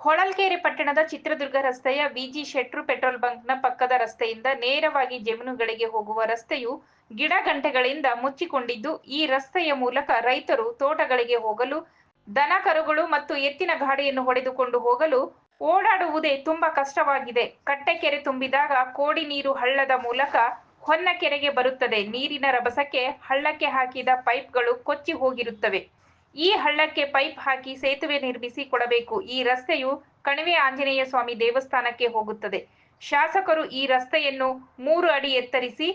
ಹೊಳಲ್ಕೆರೆ ಪಟ್ಟಣದ ಚಿತ್ರದುರ್ಗ ರಸ್ತೆಯ ವಿಜಿ ಶೆಟ್ರು ಪೆಟ್ರೋಲ್ ಬಂಕ್ನ ಪಕ್ಕದ ರಸ್ತೆಯಿಂದ ನೇರವಾಗಿ ಜಮೀನುಗಳಿಗೆ ಹೋಗುವ ರಸ್ತೆಯು ಗಿಡ ಗಂಟೆಗಳಿಂದ ಮುಚ್ಚಿಕೊಂಡಿದ್ದು, ಈ ರಸ್ತೆಯ ಮೂಲಕ ರೈತರು ತೋಟಗಳಿಗೆ ಹೋಗಲು, ದನ ಕರುಗಳು ಮತ್ತು ಎತ್ತಿನ ಗಾಡಿಯನ್ನು ಹೊಡೆದುಕೊಂಡು ಹೋಗಲು ಓಡಾಡುವುದೇ ತುಂಬಾ ಕಷ್ಟವಾಗಿದೆ. ಕಟ್ಟೆಕೆರೆ ತುಂಬಿದಾಗ ಕೋಡಿ ನೀರು ಹಳ್ಳದ ಮೂಲಕ ಹೊನ್ನಕೆರೆಗೆ ಬರುತ್ತದೆ. ನೀರಿನ ರಭಸಕ್ಕೆ ಹಳ್ಳಕ್ಕೆ ಹಾಕಿದ ಪೈಪ್ಗಳು ಕೊಚ್ಚಿ ಹೋಗಿರುತ್ತವೆ. ಈ ಹಳ್ಳಕ್ಕೆ ಪೈಪ್ ಹಾಕಿ ಸೇತುವೆ ನಿರ್ಮಿಸಿ ಕೊಡಬೇಕು. ಈ ರಸ್ತೆಯು ಕಣಿವೆ ಆಂಜನೇಯ ಸ್ವಾಮಿ ದೇವಸ್ಥಾನಕ್ಕೆ ಹೋಗುತ್ತದೆ. ಶಾಸಕರು ಈ ರಸ್ತೆಯನ್ನು ಮೂರು ಅಡಿ ಎತ್ತರಿಸಿ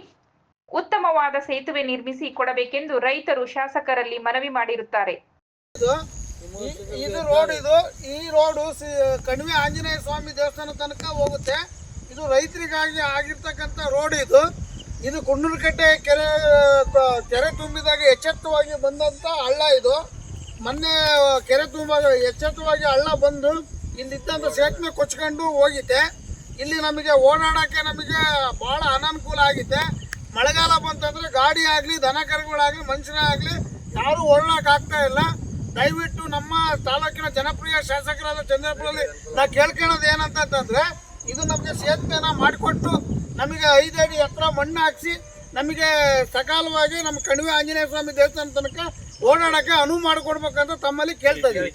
ಉತ್ತಮವಾದ ಸೇತುವೆ ನಿರ್ಮಿಸಿ ಕೊಡಬೇಕೆಂದು ರೈತರು ಶಾಸಕರಲ್ಲಿ ಮನವಿ ಮಾಡಿರುತ್ತಾರೆ. ಇದು ರೋಡ್, ಇದು ಈ ರೋಡು ಕಣಿವೆ ಆಂಜನೇಯ ಸ್ವಾಮಿ ದೇವಸ್ಥಾನ ತನಕ ಹೋಗುತ್ತೆ. ಇದು ರೈತರಿಗಾಗಿ ಆಗಿರ್ತಕ್ಕಂಥ ರೋಡ್ ಇದು. ಇದು ಕುಂಡಲಕಟ್ಟೆ ಕೆರೆ ಕೆರೆ ತುಂಬಿದಾಗ ಎಚ್ಚೆತ್ತವಾಗಿ ಬಂದಂಥ ಹಳ್ಳ ಇದು. ಮೊನ್ನೆ ಕೆರೆ ತುಂಬ ಎಚ್ಚೆತ್ತುವಾಗಿ ಹಳ್ಳ ಬಂದು ಇಲ್ಲಿದ್ದಂಥ ಸೇತುವೆ ಕೊಚ್ಕೊಂಡು ಹೋಗಿದೆ ಇಲ್ಲಿ ನಮಗೆ ಓಡಾಡೋಕ್ಕೆ ನಮಗೆ ಭಾಳ ಅನಾನುಕೂಲ ಆಗಿದೆ ಮಳೆಗಾಲ ಬಂತಂದರೆ ಗಾಡಿ ಆಗಲಿ, ದನ ಕರುಗಳಾಗಲಿ ಮನುಷ್ಯನಾಗಲಿ ಯಾರೂ ಓಡಾಡೋಕ್ಕಾಗ್ತಾ ಇಲ್ಲ. ದಯವಿಟ್ಟು ನಮ್ಮ ತಾಲೂಕಿನ ಜನಪ್ರಿಯ ಶಾಸಕರಾದ ಚಂದ್ರಪುರದಲ್ಲಿ ನಾ ಕೇಳ್ಕೊಳ್ಳೋದು ಏನಂತಂದ್ರೆ ಇದು ನಮಗೆ ಸೇತುವೆನ ಮಾಡಿಕೊಟ್ಟು ನಮಗೆ ಐದು ಅಡಿ ಎತ್ತರ ಮಣ್ಣು ಹಾಕಿಸಿ ನಮಗೆ ಸಕಾಲವಾಗಿ ನಮ್ಮ ಕಣಿವೆ ಆಂಜನೇಯ ಸ್ವಾಮಿ ದೇವಸ್ಥಾನ ತನಕ ಓಡಾಡಕ್ಕೆ ಅನುವು ಮಾಡಿಕೊಡ್ಬೇಕಂತ ತಮ್ಮಲ್ಲಿ ಕೇಳ್ತಾ ಇದ್ದೀವಿ.